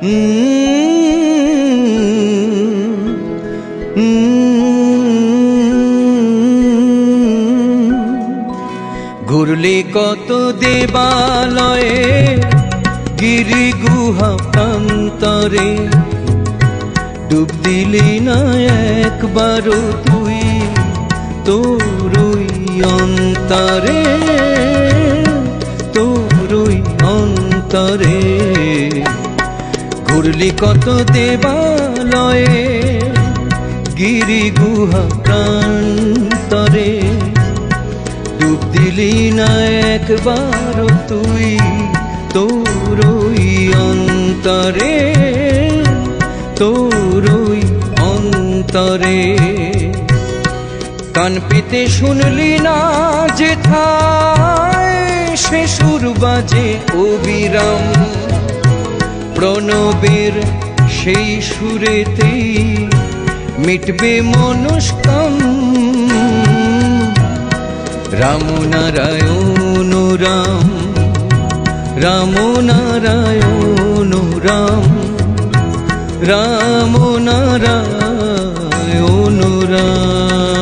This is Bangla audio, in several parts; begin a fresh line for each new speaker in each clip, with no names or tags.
ঘুরলে কত দেবালয়ে গিরি গুহা প্রান্তরে, ডুব দিলি না একবারও তুই তোরই অন্তরে তোরই অন্তরে। ঘুরলি কত দেবালয়ে, গিরি গুহা প্রান্তরে। ডুব দিলি না একবার তুই তোরই অন্তরে তোরই অন্তরে। কান পেতে শুনলি না যে সে সুর বাজে অবিরাম। প্রণবের সেই সুরেতেই মিটবে মনস্কাম। রাম নারায়ণ রাম রাম নারায়ণ রাম রাম নারায়ণ রাম।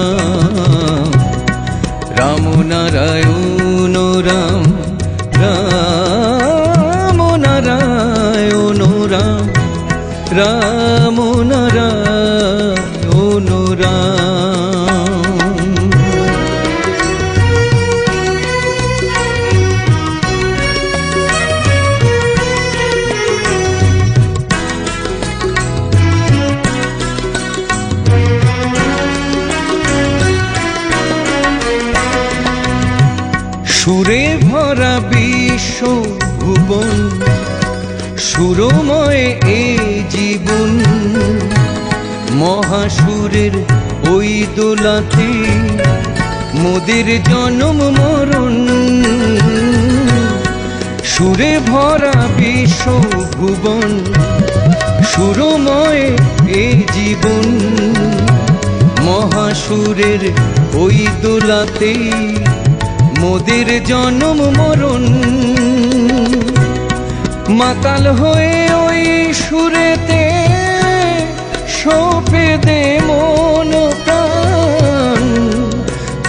সুরে ভরা বিশ্ব ভুবন, সুরময় এ জীবন। মহাসুরের ওই দোলাতে মোদের জন্ম মরণ। সুরে ভরা বিশ্ব ভুবন, সুরময় এ জীবন। মহাসুরের ওই দোলাতে মোদের জন্ম মরণ। মাতাল হয়ে ওই সুরেতে সোপে দে মন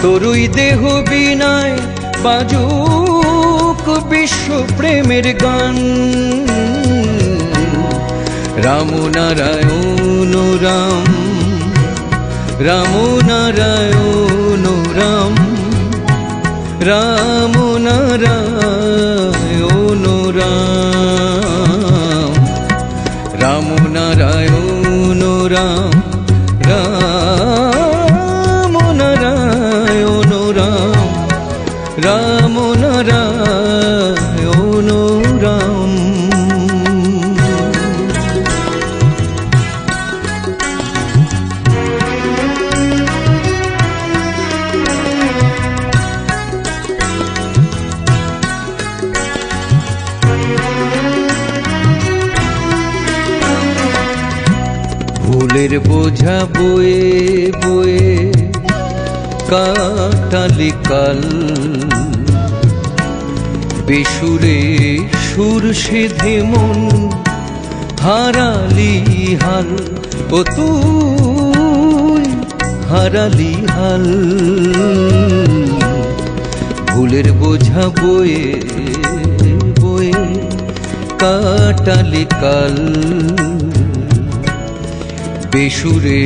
তরুই দেহ বিনায় বাজুক বিশ্ব প্রেমের গান। রাম নারায়ণ, রাম রাম নারায়ণ। রাম কাটালি কাল বেসুরে সুর সেধে মন, হারালি হাল। ও তুই হারালি হাল। ভুলের বোঝা বয়ে বয়ে কাটালি কাল বেসুরে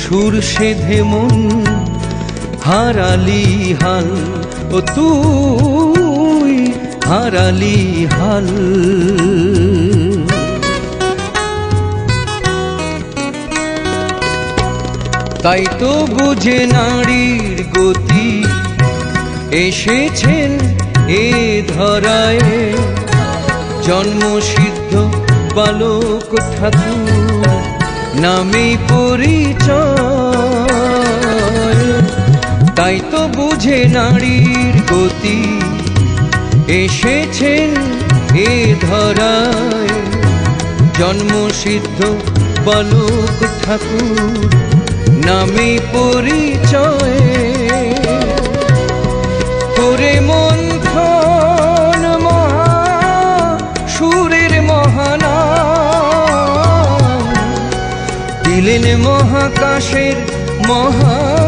সুর সেধে মন হারালি হাল, ও তুই হারালি হাল। তাই তো বুঝে নারীর গতি, এসেছেন এ ধরায়। জন্মসিদ্ধ বালক ঠাকুর, নামে পরিচয় তাই তো বুঝে নারীর গতি। এসেছেন এ ধরায়। জন্মসিদ্ধ বালক ঠাকুর নামে পরিচয়। করে মহা সুরের মহানা দিলেন মহাকাশের মহা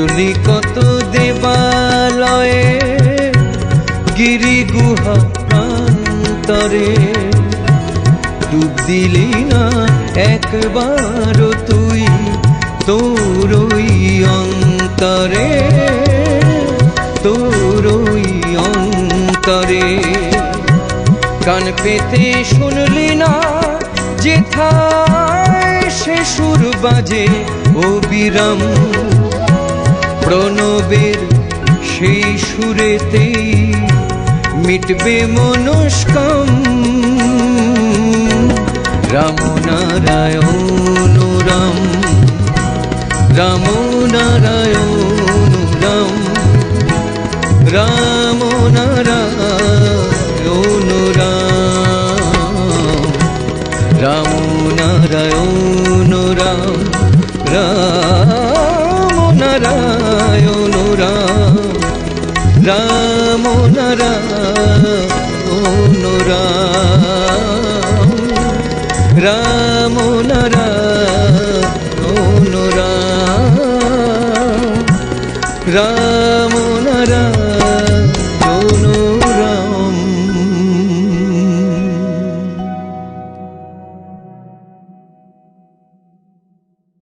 ঘুরলি কত দেবালয়ে গিরি গুহা প্রান্তরে। ডুব দিলি না একবারও তুই তোরই অন্তরে তোরই অন্তরে। কান পেতে শুনলি না যেথায়, সে সুর বাজে ও বিরাম। প্রণবের সেই সুরেতেই মিটবে মনস্কাম। রাম নারায়ণ রাম রাম নারায়ণ। তারা অনুরাম রাম নারা অনুরাম রাম